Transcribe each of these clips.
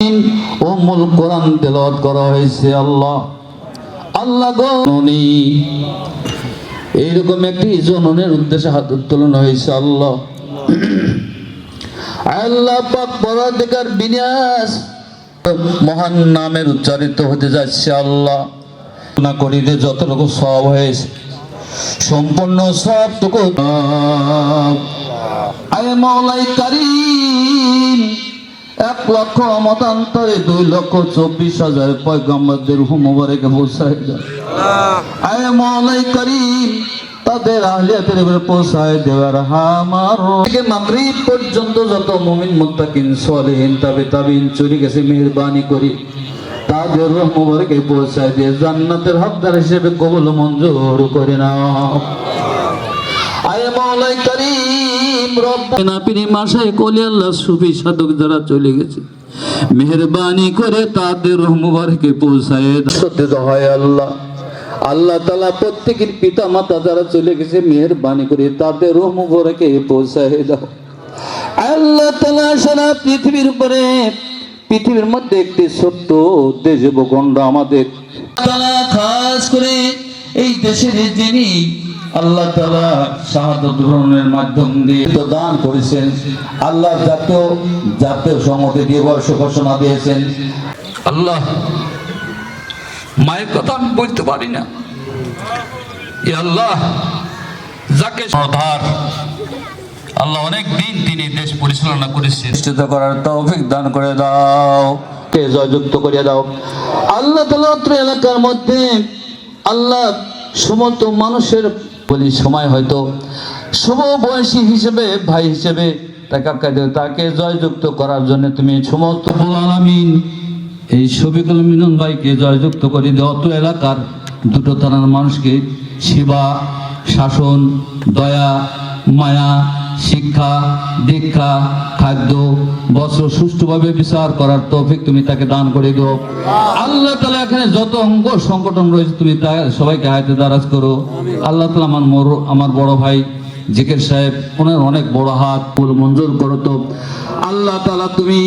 ও মূল কোরআন তেলাওয়াত করা হয়েছে আল্লাহ। আল্লাহ গনি এইরকম একটি জননের উদ্দেশ্যে হাত উত্তোলন হয়েছে আল্লাহ। আল্লাহ পাক পরাধিকার বিন্যাস মহান নামের উচ্চারিত হতে যাচ্ছে আল্লাহ। না করিলে যতটুকু সব হয়েছে, সম্পূর্ণ সবটুকু আয় মাওলাই কারিম। এক লক্ষ মতান্তরে দুই লক্ষ চব্বিশ হাজার পয়গম্বরদের হুমবারেকে পৌঁছায় যায় আয় করিম, তাদের আহলিয়াতের উপরে পৌঁছায় দেওয়ার হামার। থেকে পর্যন্ত যত মুমিন মুত্তাকিন সলিহিন, তবে তাবিন চলে গেছে, মেহেরবানি করি। তাদের পৌঁছায় দিয়ে জান্নাতের হকদার হিসেবে কবুল মঞ্জুর করে নাও। আয় মাওলাই করিম রব না পিনি আল্লাহ সুফি সাধক যারা চলে গেছে। মেহেরবানি করে তাদের রহমবারকে পৌঁছায় হয় আল্লাহ। আল্লাহ তালা প্রত্যেকের পিতা মাতা যারা চলে গেছে মেহেরবানি করে তাদের রহমবারকে পৌঁছায় দাও। আল্লাহ তালা সারা পৃথিবীর উপরে পৃথিবীর মধ্যে একটি সত্য দেশ ভূখণ্ড আমাদের। খাস করে এই দেশের যিনি আল্লাহ তালা শাহাদত গ্রহণের মাধ্যম দিয়ে দান করেছেন। আল্লাহ জাতীয় জাতীয় সংহতি দিবস ঘোষণা দিয়েছেন। আল্লাহ মায়ের কথা আমি বলতে পারি না। আল্লাহ যাকে সধার আল্লাহ অনেক দিন তিনি দেশ পরিচালনা করেছেন। প্রতিষ্ঠিত করার তৌফিক দান করে দাও। কে জয়যুক্ত করিয়ে দাও। আল্লাহ তালা এলাকার মধ্যে আল্লাহ সমস্ত মানুষের বলি, সময় হয়তো শুভ বয়সী হিসেবে, ভাই হিসেবে তাকে তাকে জয়যুক্ত করার জন্য তুমি সমস্ত আলামিন এই শফিকুল মিনন ভাইকে জয়যুক্ত করে অত এলাকার দুটো থানার মানুষকে সেবা, শাসন, দয়া, মায়া শিক্ষা, দীক্ষা, খাদ্য, বস্ত্র সুষ্ঠুভাবে বিচার করার তৌফিক তুমি তাকে দান করে দিও। আল্লাহ তালা এখানে যত অঙ্গ সংগঠন রয়েছে তুমি তা সবাইকে হাতে দারাজ করো। আল্লাহ তালা আমার মোর, আমার বড় ভাই জিকের সাহেব, ওনার অনেক বড় হাত ফুল মঞ্জুর করো তো। আল্লাহ তালা তুমি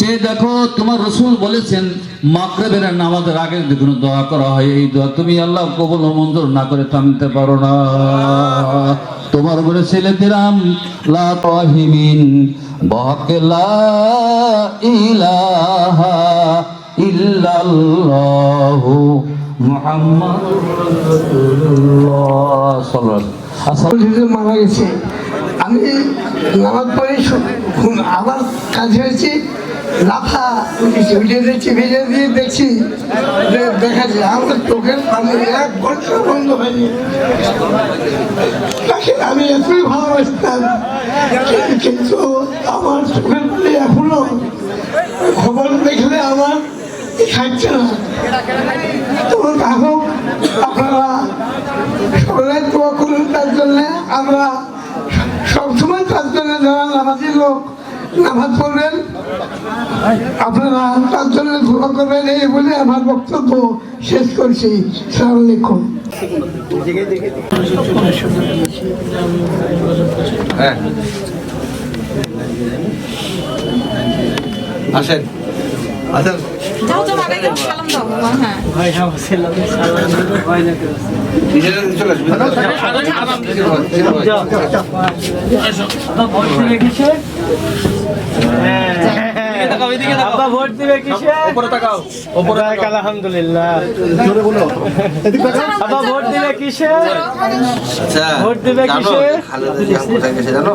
চেয়ে দেখো, তোমার রসুল বলেছেন, মাগরিবের নামাজের আগে কোনো দোয়া করা হয়, এই দোয়া তুমি আল্লাহ কবুল মঞ্জুর না করে থামতে পারো না। তোমার বলে ছেলে দিলাম লা তাহিমিন, বহকে লা ইলাহা ইল্লাল্লাহু মুহাম্মাদুর রাসূলুল্লাহ। সাল্লাল্লাহু মারা গেছে। আমি নামাজ পড়ে আবার কাজ হয়েছে। লাফা উঠেছি ভেজে দিয়ে দেখছি যে আমার চোখের পানি এক ঘণ্টা বন্ধ হয়নি। তাকে আমি এতই ভালোবাসতাম, কিন্তু- আমার চোখের পানি এখনও খবর দেখলে আমার খাচ্ছে না। তোমার কাকু আপনারা সকলে দোয়া করুন, তার জন্য আমরা সবসময় তার জন্য যারা নামাজি লোক নামাজ পড়বেন আপনারা তার জন্য দোয়া করবেন এই বলে আমার বক্তব্য শেষ করছি। সালাম আলাইকুম। আসেন। আসেন। বাবা, হ্যাঁ। নিজেরা চলে আব্বা ভোট দিবে কিসে? উপরে তাকাও উপরে তাকাও। আলহামদুলিল্লাহ। জোরে বলো। আব্বা ভোট দিবে কিসে? আচ্ছা ভোট দিবে কিসে? জানো?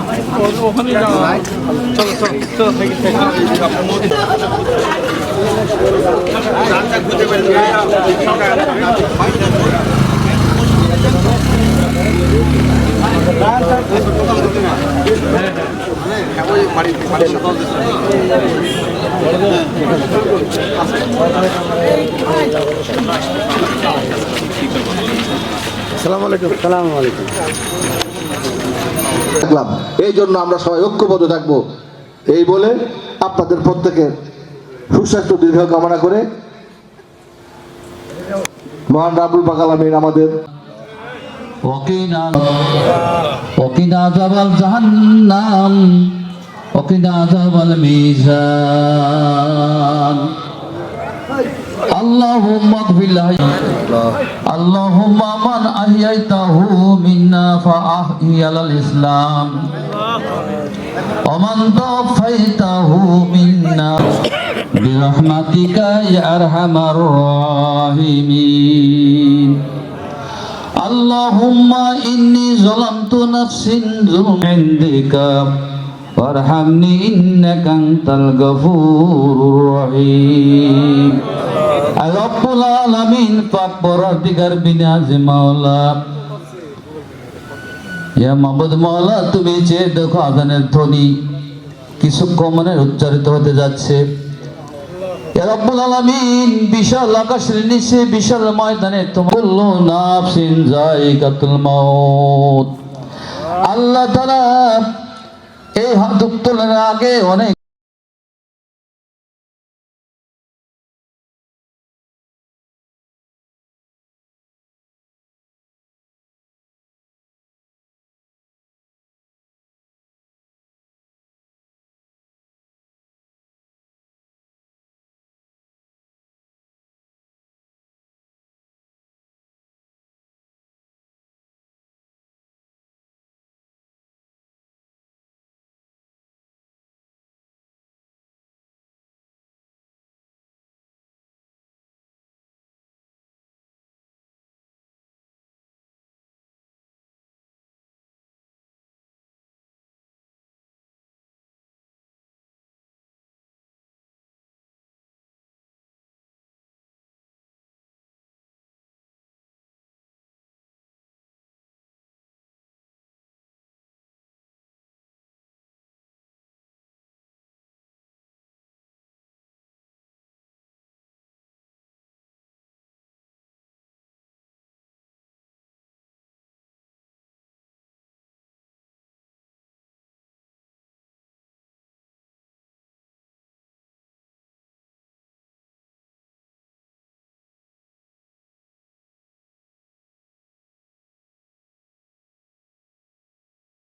নিয়ে আসব মামা ভাই এখন আর থাকলাম এই জন্য আমরা সবাই ঐক্যবদ্ধ থাকবো এই বলে আপনাদের প্রত্যেকের সুস্বাস্থ্য দীর্ঘ কামনা করে মহান রাবুল বাকালামিন আমাদের وقنا وقنا عذاب جهنم وقنا عذاب الميزان اللهم اغفر له اللهم من احييته منا فاحيي على الاسلام ومن توفيته منا برحمتك يا ارحم الراحمين اللهم إني ظلمت نفسي ظلم عندك وارحمني إنك أنت الغفور الرحيم রব্বুল আলামিন পাক পরদিগার মাওলা। ইয়া মাওলা, তুমি যে দেখো ধ্বনি, কিছু উচ্চারিত হতে যাচ্ছে। রব্বুল আলামিন, বিশাল আকাশের নিচে, বিশাল ময়দানে নাফসিন মাউত। আল্লাহ তাআলা এই হাত উত্তোলনের আগে অনেক